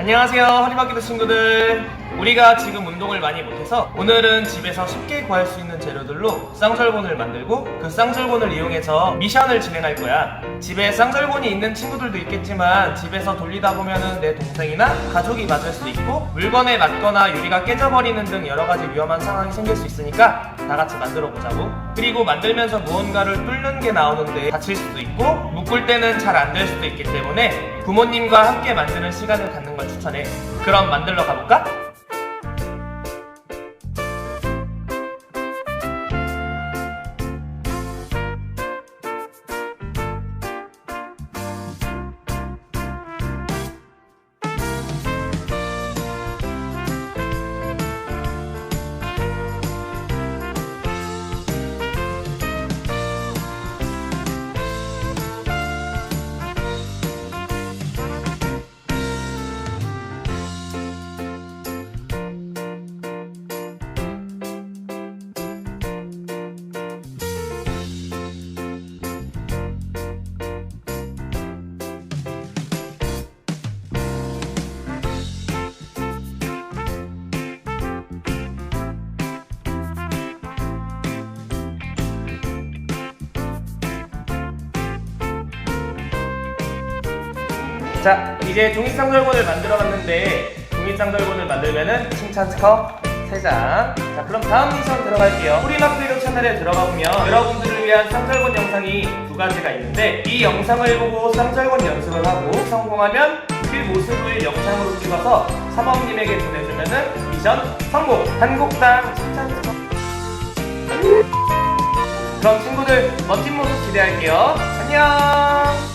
안녕하세요 허리바퀴도 친구들. 우리가 지금 운동을 많이 못해서 오늘은 집에서 쉽게 구할 수 있는 재료들로 쌍절곤을 만들고 그 쌍절곤을 이용해서 미션을 진행할 거야. 집에 쌍절곤이 있는 친구들도 있겠지만 집에서 돌리다 보면은 내 동생이나 가족이 맞을 수도 있고 물건에 맞거나 유리가 깨져버리는 등 여러 가지 위험한 상황이 생길 수 있으니까 다 같이 만들어 보자고 그리고 만들면서 무언가를 뚫는 게 나오는데 다칠 수도 있고 묶을 때는 잘 안 될 수도 있기 때문에 부모님과 함께 만드는 시간을 갖는 걸 추천해 그럼 만들러 가볼까? 자, 이제 종이 쌍절곤을 만들어 봤는데 종이 쌍절곤을 만들면은 칭찬 스커 3장. 자, 그럼 다음 미션 들어갈게요. 프리마크리로 채널에 들어가 보면 여러분들을 위한 쌍절곤 영상이 두 가지가 있는데 이 영상을 보고 쌍절곤 연습을 하고 성공하면 그 모습을 영상으로 찍어서 사범님에게 보내주면은 미션 성공! 한국당 칭찬 스커. 그럼 친구들 멋진 모습 기대할게요. 안녕!